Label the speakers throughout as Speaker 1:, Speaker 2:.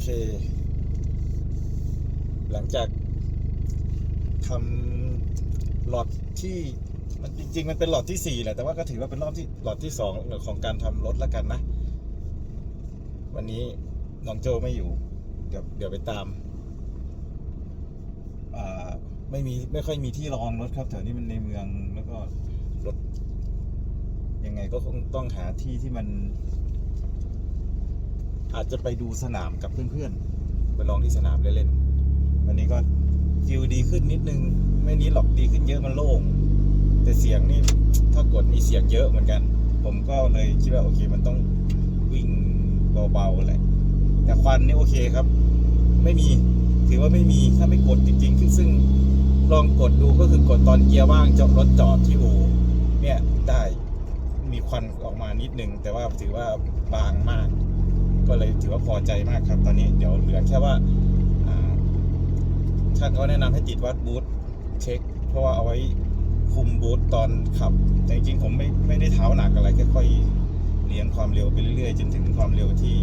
Speaker 1: เค หลังจากทำหลอดที่มันจริง ๆ มันเป็นหลอดที่สี่แหละแต่ว่าก็ถือว่าเป็นรอบที่หลอดที่สองของการทำรถแล้วกันนะ วันนี้น้องโจไม่อยู่ เดี๋ยวเดี๋ยวไปตามไม่มีไม่ค่อยมีที่รองรถครับแถวนี้มันในเมืองแล้วก็รถยังไงก็คงต้องหาที่ที่มัน อาจจะไปดูสนามกับเพื่อนๆ ไปลองที่สนามเล่นๆ วันนี้ก็ฟิลดีขึ้นนิดนึง ไม่นี้หรอกดีขึ้นเยอะมันโล่ง แต่เสียงนี่ถ้ากดมีเสียงเยอะเหมือนกัน ผมก็เลยคิดว่าโอเคมันต้องวิ่งเบาๆแหละ แต่ควันนี่โอเคครับ ไม่มีถือว่าไม่มีถ้าไม่กดจริง ๆ ซึ่งซึ่งลองกดดูก็คือกดตอนเกียร์ว่างจอดรถจอดที่อูเนี่ยได้มีควันออกมานิดนึง แต่ว่าถือว่าบางมาก ก็เลยถือว่าพอใจมากครับ ตอนนี้เดี๋ยวเหลือแค่ว่าอ่าช่างเขาแนะนำให้ติดวัดบูทเช็ค เพราะว่าเอาไว้คุมบูทตอนขับ แต่จริงๆผมไม่ไม่ได้เท้าหนักอะไรค่อยๆเลี้ยงความเร็วไปเรื่อยๆ จนถึงความเร็วที่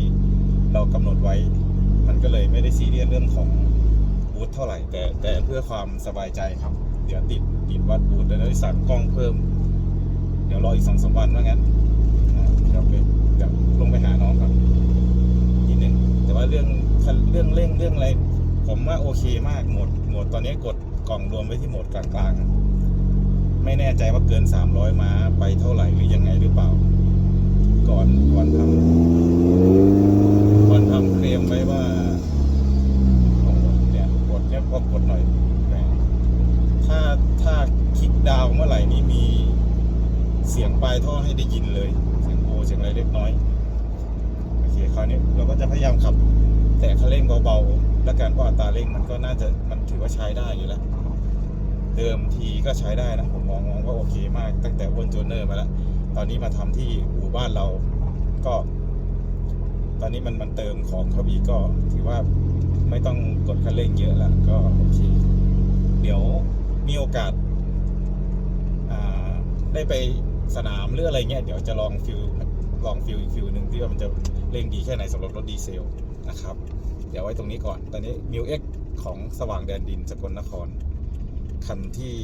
Speaker 1: เรากำหนดไว้ มันก็เลยไม่ได้ซีเรียสเรื่องของบูทเท่าไหร่ แต่แต่เพื่อความสบายใจครับ เดี๋ยวติดติดวัดบูทแล้วได้สั่งกล้องเพิ่ม เดี๋ยวรออีกสองสามวันว่างั้นอ่าเดี๋ยวไปเดี๋ยวลงไปหาน้องครับนิดหนึ่งแต่ว่าเรื่องเรื่องเร่งเรื่องอะไร ผมว่าโอเคมากโหมดโหมดตอนนี้กดกล่องรวมไว้ที่โหมดกลางๆ ไม่แน่ใจว่าเกิน 300 ม้าไปเท่าไหร่หรือยังไงหรือเปล่า ก่อนก่อนทำก่อนทำเคลมไว้ว่าโอ้โหเนี่ยกดเนี่ยพอกดหน่อยถ้าถ้าคลิกดาวเมื่อไหร่นี่มีเสียงปลายท่อให้ได้ยินเลย เสียงโอเสียงอะไรเล็กน้อย โอเค คราวนี้เราก็จะพยายามขับ แต่คันเร่งเบาๆและการเพราะอัตราเร่งมันก็น่าจะมันถือว่าใช้ได้อยู่แล้วเดิมทีก็ใช้ได้นะผมมองมองว่าโอเคมาก ตั้งแต่วนจูเนอร์มาแล้ว ตอนนี้มาทำที่อู่บ้านเราก็ ตอนนี้มันมันเติมของเขาอีกก็ถือว่าไม่ต้องกดคันเร่งเยอะแล้วก็โอเค เดี๋ยวมีโอกาสาได้ไปสนามหรืออะไรเงี้ยเดี๋ยวจะลองฟิลลองฟิลอีกฟิลหนึ่งที่ว่ามันจะเร่งดีแค่ไหนสำหรับรถดีเซล นะครับ เดี๋ยวไว้ตรงนี้ก่อน ตอนนี้มิวเอ็กของสว่างแดนดินสกลนคร คันที่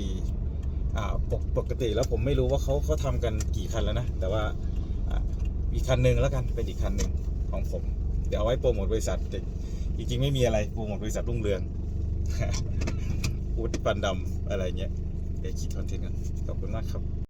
Speaker 1: ปกปกติแล้วผมไม่รู้ว่าเขาเขาทำกันกี่คันแล้วนะ แต่ว่าอีกคันหนึ่งแล้วกันเป็นอีกคันหนึ่งของผม เดี๋ยวเอาไว้โปรโมทบริษัทจริงๆไม่มีอะไรโปรโมทบริษัทรุ่งเรืองอุดปันดำอะไรเงี้ยเดี๋ยวคิดคอนเทนต์กันขอบคุณมากครับ